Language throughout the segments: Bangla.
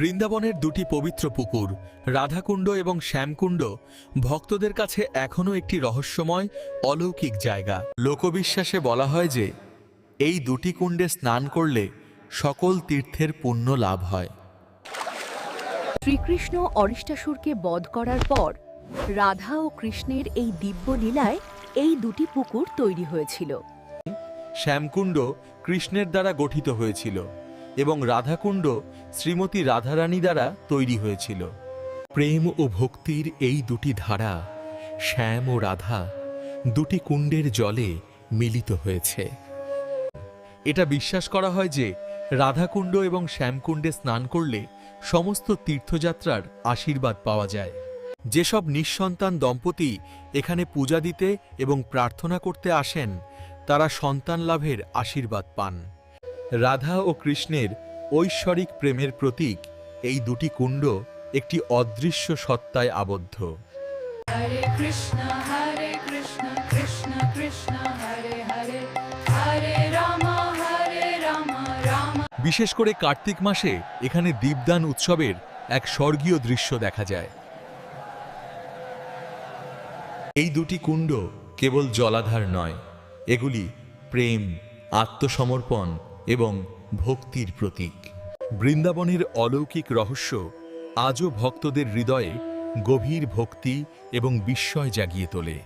বৃন্দাবনের দুটি পবিত্র পুকুর রাধাকুণ্ড এবং শ্যামকুণ্ড ভক্তদের কাছে এখনও একটি রহস্যময় অলৌকিক জায়গা। লোকবিশ্বাসে বলা হয় যে এই দুটি কুণ্ডে স্নান করলে সকল তীর্থের পুণ্য লাভ হয়। শ্রীকৃষ্ণ অরিষ্টাসুরকে বধ করার পর রাধা ও কৃষ্ণের এই দিব্য লীলায় এই দুটি পুকুর তৈরি হয়েছিল। শ্যামকুণ্ড কৃষ্ণের দ্বারা গঠিত হয়েছিল। এবং রাধাকুণ্ড শ্রীমতী রাধারানী দ্বারা তৈরি হয়েছিল। প্রেম ও ভক্তির এই দুটি ধারা, শ্যাম ও রাধা, দুটি কুণ্ডের জলে মিলিত হয়েছে। এটা বিশ্বাস করা হয় যে, রাধাকুণ্ড এবং শ্যামকুণ্ডে স্নান করলে সমস্ত তীর্থযাত্রার আশীর্বাদ পাওয়া যায়। যেসব নিঃসন্তান দম্পতি এখানে পূজা দিতে এবং প্রার্থনা করতে আসেন, তারা সন্তান লাভের আশীর্বাদ পান। রাধা ও কৃষ্ণের ঐশ্বরিক প্রেমের প্রতীক এই দুটি কুণ্ড একটি অদৃশ্য সত্তায় আবদ্ধ. বিশেষ করে কার্তিক মাসে এখানে দীপদান উৎসবের এক স্বর্গীয় দৃশ্য দেখা যায়। এই দুটি কুণ্ড কেবল জলাধার নয় এগুলি প্রেম আত্মসমর্পণ এবং ভক্তির প্রতীক। বৃন্দাবনের অলৌকিক রহস্য আজও ভক্তদের হৃদয়ে গভীর ভক্তি এবং বিস্ময় জাগিয়ে তোলে।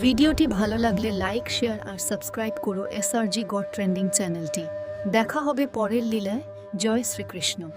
ভিডিওটি ভালো লাগলে লাইক, শেয়ার আর সাবস্ক্রাইব করো এসআরজি গড ট্রেন্ডিং চ্যানেলটি। দেখা হবে পরের লীলায়। জয় শ্রীকৃষ্ণ।